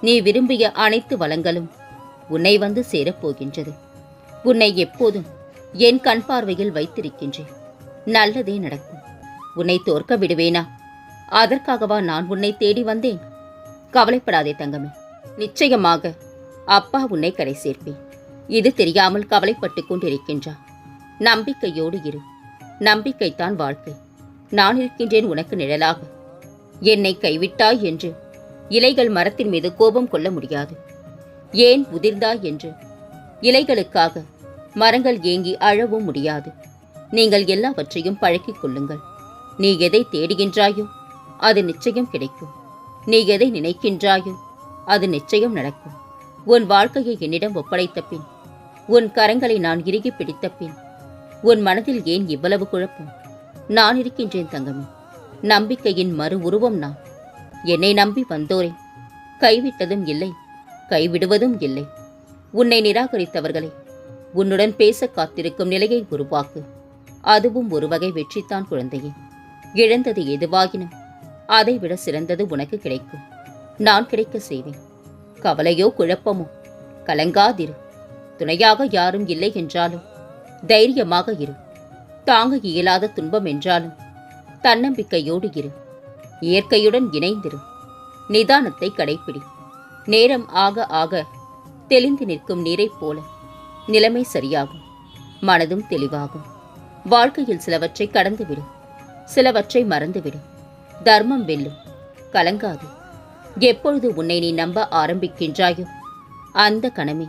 நீ விரும்பிய அனைத்து வளங்களும் உன்னை வந்து சேரப்போகின்றது. உன்னை எப்போதும் என் கண் பார்வையில் வைத்திருக்கின்றேன். நல்லதே நடக்கும். உன்னை தோற்க விடுவேனா? அதற்காகவா நான் உன்னை தேடி வந்தேன்? கவலைப்படாதே தங்கமே. நிச்சயமாக அப்பா உன்னை கரை சேர்ப்பேன். இது தெரியாமல் கவலைப்பட்டுக் கொண்டிருக்கின்றார். நம்பிக்கையோடு இரு. நம்பிக்கைத்தான் வாழ்க்கை. நான் இருக்கின்றேன் உனக்கு நிழலாக. என்னை கைவிட்டாய் என்று இலைகள் மரத்தின் மீது கோபம் கொள்ள முடியாது. ஏன் உதிர்ந்தாய் என்று? இலைகளுக்காக மரங்கள் ஏங்கி அழவும் முடியாது. நீங்கள் எல்லாவற்றையும் பழக்கிக் கொள்ளுங்கள். நீ எதை தேடுகின்றாயோ அது நிச்சயம் கிடைக்கும். நீ எதை நினைக்கின்றாயோ அது நிச்சயம் நடக்கும். உன் வாழ்க்கையை என்னிடம் ஒப்படைத்த பின் உன் கரங்களை நான் இறுகி பிடித்த பின் உன் மனதில் ஏன் இவ்வளவு குழப்பம்? நான் இருக்கின்றேன் தங்கமே. நம்பிக்கையின் மறு உருவம் நான். என்னை நம்பி வந்தோரே. கைவிட்டதும் இல்லை கைவிடுவதும் இல்லை. உன்னை நிராகரித்தவர்களை உன்னுடன் பேச காத்திருக்கும் நிலையை உருவாக்கு. அதுவும் ஒரு வகை வெற்றித்தான் குழந்தையே. இழந்தது எதுவாகினும் அதைவிட சிறந்தது உனக்கு கிடைக்கும். நான் கிடைக்க செய்வேன். கவலையோ குழப்பமோ கலங்காதிரு. துணையாக யாரும் இல்லை என்றாலும் தைரியமாக இரு. தாங்க இயலாத துன்பம் என்றாலும் தன்னம்பிக்கையோடு இரு. இயற்கையுடன் இணைந்திரு. நிதானத்தை கடைப்பிடி. நேரம் ஆக ஆக தெளிந்து நிற்கும் நீரைப் போல நிலைமை சரியாகும். மனதும் தெளிவாகும். வாழ்க்கையில் சிலவற்றை கடந்துவிடும் சிலவற்றை மறந்துவிடு. தர்மம் வெல்லும். கலங்காது. எப்பொழுது உன்னை நீ நம்ப ஆரம்பிக்கின்றாயோ அந்த கணமே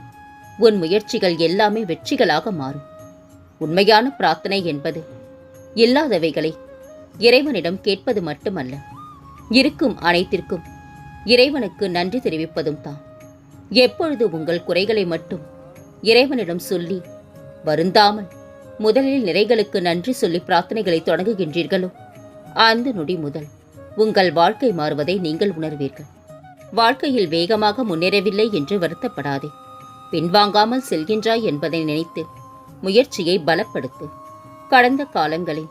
உன் முயற்சிகள் எல்லாமே வெற்றிகளாக மாறும். உண்மையான பிரார்த்தனை என்பது இல்லாதவைகளை இறைவனிடம் கேட்பது மட்டுமல்ல. இருக்கும் அனைத்திற்கும். இறைவனுக்கு நன்றி தெரிவிப்பதும் தான் எப்பொழுது உங்கள் குறைகளை மட்டும் இறைவனிடம் சொல்லி வருந்தாமல் முதலில் நிறைகளுக்கு நன்றி சொல்லி பிரார்த்தனைகளை தொடங்குகின்றீர்களோ? அந்த நொடி முதல் உங்கள் வாழ்க்கை மாறுவதை நீங்கள் உணர்வீர்கள். வாழ்க்கையில் வேகமாக முன்னேறவில்லை என்று வருத்தப்படாதே. பின்வாங்காமல் செல்கின்றாய் என்பதை நினைத்து முயற்சியை பலப்படுத்து. கடந்த காலங்களை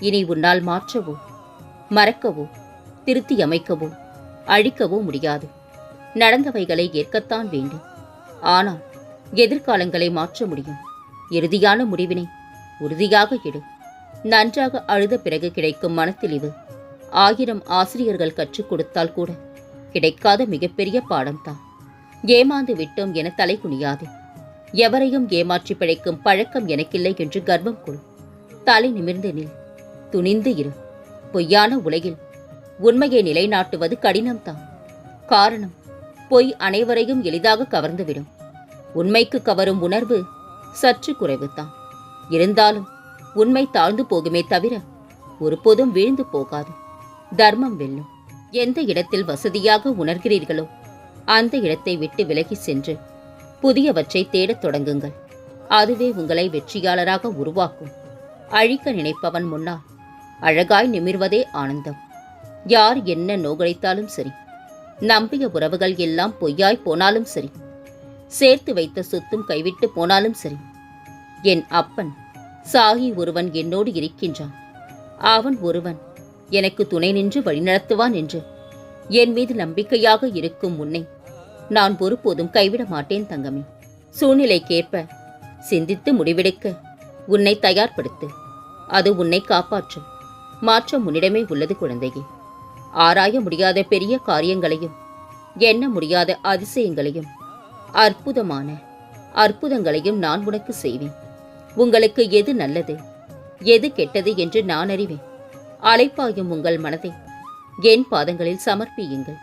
இனி உன்னால் மாற்றவோ மறக்கவோ திருத்தி அமைக்கவோ அழிக்கவோ முடியாது. நடந்தவைகளை ஏற்கத்தான் வேண்டும். ஆனால் எதிர்காலங்களை மாற்ற முடியும். இறுதியான முடிவினை உறுதியாக எடு. நன்றாக அழுத பிறகு கிடைக்கும் மனத்தெளிவு ஆயிரம் ஆசிரியர்கள் கற்றுக் கொடுத்தால் கூட கிடைக்காத மிகப்பெரிய பாடம்தான். ஏமாந்து விட்டோம் என தலை குனியாது. எவரையும் ஏமாற்றி பிழைக்கும் பழக்கம் எனக்கில்லை என்று கர்வம் கொள். தலை நிமிர்ந்து நில். துணிந்து இரு. பொய்யான உலகில் உண்மையை நிலைநாட்டுவது கடினம்தான். காரணம் பொய் அனைவரையும் எளிதாக கவர்ந்துவிடும். உண்மைக்கு கவரும் உணர்வு சற்று குறைவுதான். இருந்தாலும் உண்மை தாழ்ந்து போகுமே தவிர ஒருபோதும் வீழ்ந்து போகாது. தர்மம் வெல்லும். எந்த இடத்தில் வசதியாக உணர்கிறீர்களோ அந்த இடத்தை விட்டு விலகி சென்று புதியவற்றை தேடத் தொடங்குங்கள். அதுவே உங்களை வெற்றியாளராக உருவாக்கும். அழிக்க நினைப்பவன் முன்னால் அழகாய் நிமிர்வதே ஆனந்தம். யார் என்ன நோகழைத்தாலும் சரி. நம்பிய உறவுகள் எல்லாம் பொய்யாய் போனாலும் சரி. சேர்த்து வைத்த சொத்தும் கைவிட்டு போனாலும் சரி. என் அப்பன் சாகி ஒருவன் என்னோடு இருக்கின்றான். அவன் ஒருவன் எனக்கு துணை நின்று வழிநடத்துவான் என்று. என் மீது நம்பிக்கையாக இருக்கும் உன்னை நான் ஒருபோதும் கைவிட மாட்டேன் தங்கமே. சூழ்நிலைக்கேற்ப சிந்தித்து முடிவெடுக்க உன்னை தயார்படுத்து. அது உன்னை காப்பாற்றும் மாற்றம் உன்னிடமே உள்ளது குழந்தையே. ஆராய முடியாத பெரிய காரியங்களையும் எண்ண முடியாத அதிசயங்களையும் அற்புதமான அற்புதங்களையும் நான் உனக்கு செய்வேன். உங்களுக்கு எது நல்லது எது கெட்டது என்று நான் அறிவேன். அலைப்பாயும் உங்கள் மனதை என் பாதங்களில் சமர்ப்பியுங்கள்.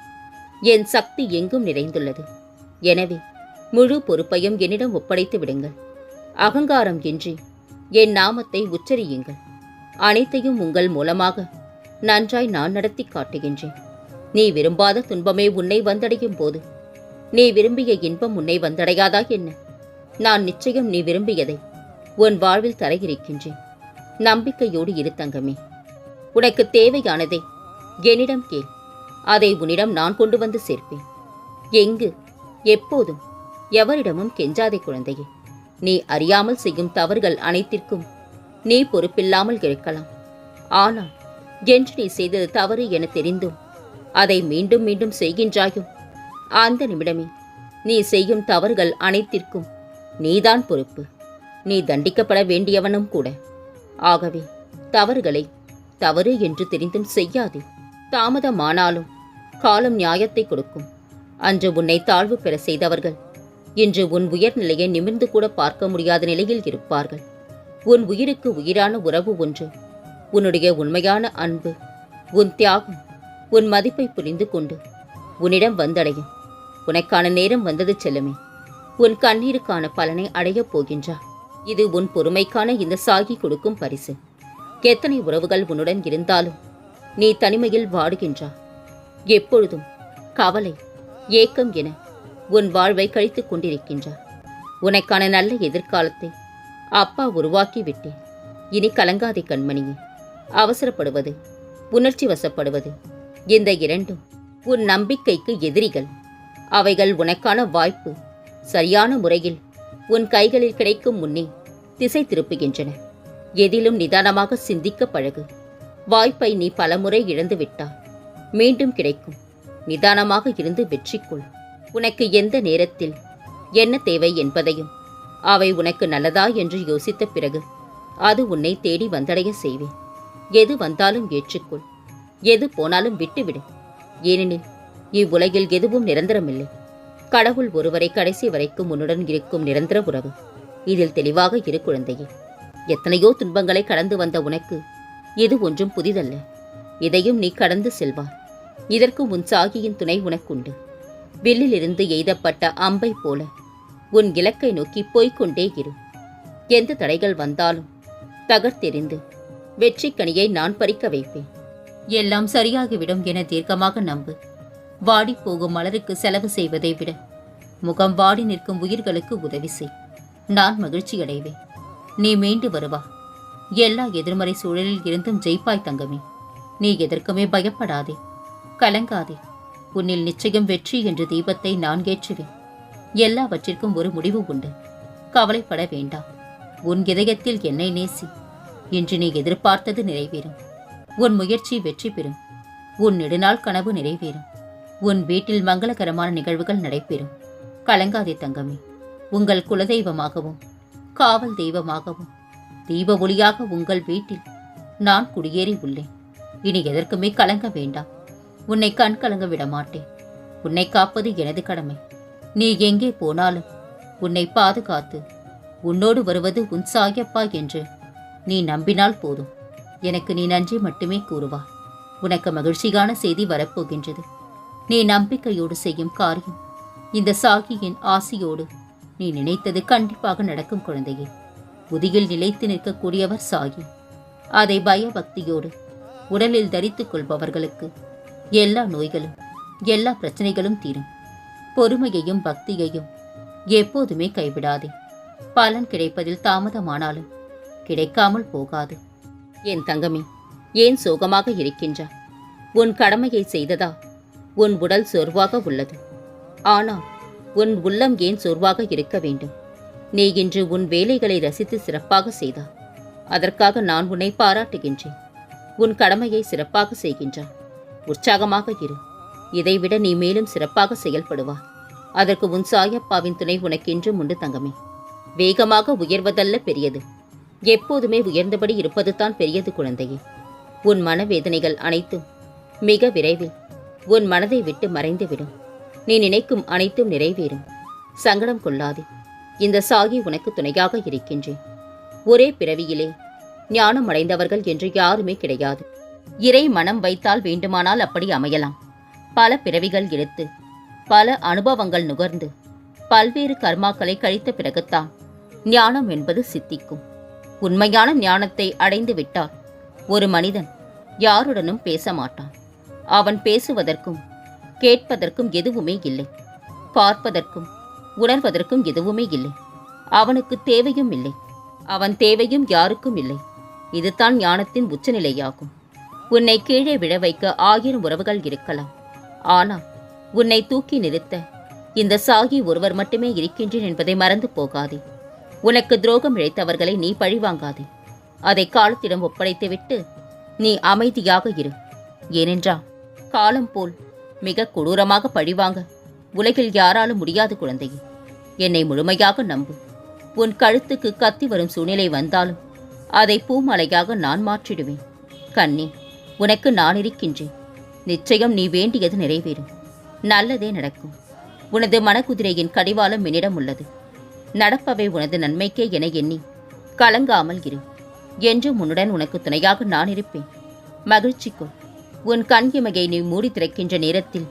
என் சக்தி எங்கும் நிறைந்துள்ளது. எனவே முழு பொறுப்பையும் என்னிடம் ஒப்படைத்து விடுங்கள். அகங்காரம் இன்றி என் நாமத்தை உச்சரியுங்கள். அனைத்தையும் உங்கள் மூலமாக நன்றாய் நான் நடத்தி காட்டுகின்றேன். நீ விரும்பாத துன்பமே உன்னை வந்தடையும் போது. நீ விரும்பிய இன்பம் உன்னை வந்தடையாதா என்ன? நான் நிச்சயம் நீ விரும்பியதை உன் வாழ்வில் தர இருக்கின்றேன் நம்பிக்கையோடு இரு தங்கமே. உனக்கு தேவையானதை என்னிடம் கேள். அதை உன்னிடம் நான் கொண்டு வந்து சேர்ப்பேன். எங்கு எப்போதும் எவரிடமும் கெஞ்சாதே குழந்தையே. நீ அறியாமல் செய்யும் தவறுகள் அனைத்திற்கும் நீ பொறுப்பில்லாமல் இருக்கலாம். ஆனால் என்று நீ செய்தது தவறு என தெரிந்தும் அதை மீண்டும் மீண்டும் செய்கின்றாயோ? அந்த நிமிடமே நீ செய்யும் தவறுகள் அனைத்திற்கும் நீதான் பொறுப்பு. நீ தண்டிக்கப்பட வேண்டியவனும் கூட. ஆகவே தவறுகளை தவறு என்று தெரிந்தும் செய்யாதே. தாமதமானாலும் காலம் நியாயத்தை கொடுக்கும். அன்று உன்னை தாழ்வு பெற செய்தவர்கள் இன்று உன் உயர்நிலையை நிமிர்ந்து கூட பார்க்க முடியாத நிலையில் இருப்பார்கள். உன் உயிருக்கு உயிரான உறவு ஒன்று உன்னுடைய உண்மையான அன்பு உன் தியாகம் உன் மதிப்பை புரிந்து கொண்டு உன்னிடம் வந்தடையும் உனக்கான நேரம் வந்தது செல்லுமே. உன் கண்ணீருக்கான பலனை அடையப் போகின்றார் இது உன் பொறுமைக்கான இந்த சாகி கொடுக்கும் பரிசு. எத்தனை உறவுகள் உன்னுடன் இருந்தாலும் நீ தனிமையில் வாடுகின்றா. எப்பொழுதும் கவலை ஏக்கம் என உன் வாழ்வை கழித்துக் கொண்டிருக்கின்றார் உனக்கான நல்ல எதிர்காலத்தை அப்பா உருவாக்கி விட்டேன் இனி கலங்காதே கண்மணியே. அவசரப்படுவது உணர்ச்சி வசப்படுவது இந்த இரண்டும் உன் நம்பிக்கைக்கு எதிரிகள். அவைகள் உனக்கான வாய்ப்பு. சரியான முறையில் உன் கைகளில் கிடைக்கும் முன்னே திசை திருப்புகின்றன. எதிலும் நிதானமாக சிந்திக்க பழகு. வாய்ப்பை நீ பலமுறை இழந்துவிட்டால் மீண்டும் கிடைக்கும். நிதானமாக இருந்து வெற்றி கொள். உனக்கு எந்த நேரத்தில் என்ன தேவை என்பதையும் அவை உனக்கு நல்லதா என்று யோசித்த பிறகு அது உன்னை தேடி வந்தடைய செய்வேன். எது வந்தாலும் ஏற்றுக்கொள். எது போனாலும் விட்டுவிடு. ஏனெனில் இவ்வுலகில் எதுவும் நிரந்தரமில்லை. கடவுள் ஒருவரை கடைசி வரைக்கும் உன்னுடன் இருக்கும் நிரந்தர உறவு. இதில் தெளிவாக இரு குழந்தையே. எத்தனையோ துன்பங்களை கடந்து வந்த உனக்கு இது ஒன்றும் புதிதல்ல. இதையும் நீ கடந்து செல்வார் இதற்கு உன் சாகியின் துணை உனக்குண்டு. வில்லிலிருந்து எய்தப்பட்ட அம்பை போல உன் இலக்கை நோக்கி போய்க் கொண்டே இரு. எந்த தடைகள் வந்தாலும் தகர்த்தெறிந்து வெற்றிக்கனியை நான் பறிக்க வைப்பேன். எல்லாம் சரியாகிவிடும் என தீர்க்கமாக நம்பு. வாடிப் போகும் மலருக்கு செலவு செய்வதை விட முகம் வாடி நிற்கும் உயிர்களுக்கு உதவி செய். நான் மகிழ்ச்சி அடைவேன் நீ மீண்டு வருவா. எல்லா எதிர்மறை சூழலில் இருந்தும் ஜெயிப்பாய் தங்கமே. நீ எதற்குமே பயப்படாதே. கலங்காதே. உன்னில் நிச்சயம் வெற்றி என்ற தீபத்தை நான் ஏற்றுவேன். எல்லாவற்றிற்கும் ஒரு முடிவு உண்டு. கவலைப்பட வேண்டாம். உன் இதயத்தில் என்னை நேசி. இன்று நீ எதிர்பார்த்தது நிறைவேறும். உன் முயற்சி வெற்றி பெறும். உன் நெடுநாள் கனவு நிறைவேறும். உன் வீட்டில் மங்களகரமான நிகழ்வுகள் நடைபெறும். கலங்காதே தங்கமே. உங்கள் குலதெய்வமாகவும் காவல் தெய்வமாகவும் தீப ஒளியாக உங்கள் வீட்டில் நான் குடியேறி உள்ளேன். இனி எதற்குமே கலங்க வேண்டாம். உன்னை கண் கலங்க விட மாட்டேன். உன்னை காப்பது எனது கடமை. நீ எங்கே போனாலும் உன்னை பாதுகாத்து உன்னோடு வருவது உன் சாயப்பா என்று நீ நம்பினால் போதும். எனக்கு நீ நன்றி மட்டுமே கூறுவா. உனக்கு மகிழ்ச்சியான செய்தி வரப்போகின்றது. நீ நம்பிக்கையோடு செய்யும் காரியம். இந்த சாகியின் ஆசியோடு நீ நினைத்தது கண்டிப்பாக நடக்கும் குழந்தையே. புதியில் நிலைத்து நிற்கக்கூடியவர் சாகி. அதை பயபக்தியோடு உடலில் தரித்துக் கொள்பவர்களுக்கு எல்லா நோய்களும் எல்லா பிரச்சனைகளும் தீரும். பொறுமையையும் பக்தியையும் எப்போதுமே கைவிடாதே. பலன் கிடைப்பதில் தாமதமானாலும் கிடைக்காமல் போகாது. என் தங்கமே ஏன் சோகமாக இருக்கின்றாய்? உன் கடமையை செய்ததா? உன் உடல் சோர்வாக உள்ளது. ஆனால் உன் உள்ளம் ஏன் சோர்வாக இருக்க வேண்டும்? நீ இன்று உன் வேலைகளை ரசித்து சிறப்பாக செய்தாய். அதற்காக நான் உன்னை பாராட்டுகின்றேன். உன் கடமையை சிறப்பாக செய்கின்றாய். உற்சாகமாக இரு. இதைவிட நீ மேலும் சிறப்பாக செயல்படுவாய். அதற்கு உன் சாயப்பாவின் துணை உனக்கென்றும் உண்டு தங்கமே. வேகமாக உயர்வதல்ல பெரியது. எப்போதுமே உயர்ந்தபடி இருப்பதுதான் பெரியது குழந்தையே. உன் மனவேதனைகள் அனைத்தும் மிக விரைவில் உன் மனதை விட்டு மறைந்துவிடும். நீ நினைக்கும் அனைத்தும் நிறைவேறும். சங்கடம் கொள்ளாதே. இந்த சாகி உனக்கு துணையாக இருக்கின்றேன். ஒரே பிறவியிலே ஞானம் அடைந்தவர்கள் என்று யாருமே கிடையாது. இறை மனம் வைத்தால் வேண்டுமானால் அப்படி அமையலாம். பல பிறவிகள் எடுத்து பல அனுபவங்கள் நுகர்ந்து பல்வேறு கர்மாக்களை கழித்த பிறகுத்தான் ஞானம் என்பது சித்திக்கும். உண்மையான ஞானத்தை அடைந்து விட்டால் ஒரு மனிதன் யாருடனும் பேச மாட்டான் அவன் பேசுவதற்கும் கேட்பதற்கும் எதுவுமே இல்லை. பார்ப்பதற்கும் உணர்வதற்கும் எதுவுமே இல்லை. அவனுக்கு தேவையும் இல்லை. அவன் தேவையும் யாருக்கும் இல்லை. இதுதான் ஞானத்தின் உச்சநிலையாகும். உன்னை கீழே விழ வைக்க ஆயிரம் உறவுகள் இருக்கலாம். ஆனால் உன்னை தூக்கி நிறுத்த இந்த சாகி ஒருவர் மட்டுமே இருக்கின்றேன் என்பதை மறந்து போகாதே. உனக்கு துரோகம் இழைத்தவர்களை நீ பழிவாங்காதே. அதை காலத்திடம் ஒப்படைத்துவிட்டு நீ அமைதியாக இரு. ஏனென்றால் காலம் போல் மிக கொடூரமாக பழிவாங்க உலகில் யாராலும் முடியாது குழந்தையே. என்னை முழுமையாக நம்பு. உன் கழுத்துக்கு கத்தி வரும் சூழ்நிலை வந்தாலும் அதை பூமலையாக நான் மாற்றிடுவேன். கண்ணே உனக்கு நான் இருக்கின்றேன். நிச்சயம் நீ வேண்டியது நிறைவேறும் நல்லதே நடக்கும். உனது மனக்குதிரையின் கடிவாளம் என்னிடம் உள்ளது. நடப்பவை உனது நன்மைக்கே என எண்ணி கலங்காமல் இரு. என்றும் உன்னுடன் உனக்கு துணையாக நான் இருப்பேன். மகிழ்ச்சிக்கொள் உன் கண் இமையை நீ மூடி திறக்கின்ற நேரத்தில்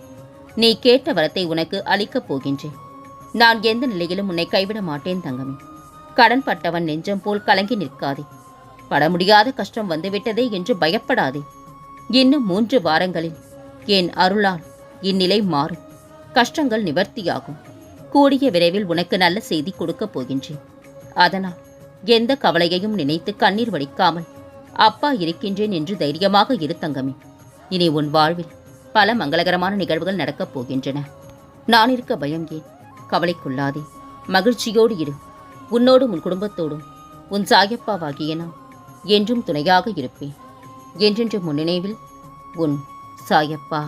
நீ கேட்ட வரத்தை உனக்கு அளிக்கப் போகின்றேன். நான் எந்த நிலையிலும் உன்னை கைவிட மாட்டேன் தங்கமே. கடன்பட்டவன் நெஞ்சம் போல் கலங்கி நிற்காதே. பட முடியாத கஷ்டம் வந்துவிட்டதே என்று பயப்படாதே. இன்னும் மூன்று வாரங்களில் என் அருளால் இந்நிலை மாறும். கஷ்டங்கள் நிவர்த்தியாகும். கூடிய விரைவில் உனக்கு நல்ல செய்தி கொடுக்கப் போகின்றேன். அதனால் எந்த கவலையையும் நினைத்து கண்ணீர் வடிக்காமல் அப்பா இருக்கின்றேன் என்று தைரியமாக இரு தங்கமே. இனி உன் வாழ்வில் பல மங்களகரமான நிகழ்வுகள் நடக்கப் போகின்றன. நான் இருக்க பயம் ஏன்? கவலைக்குள்ளாதே. மகிழ்ச்சியோடு இரு. உன்னோடும் உன் குடும்பத்தோடும் உன் சாயப்பாவாகிய நான் என்றும் துணையாக இருப்பேன். என்றென்று முன்னினைவில் உன் சாயப்பா.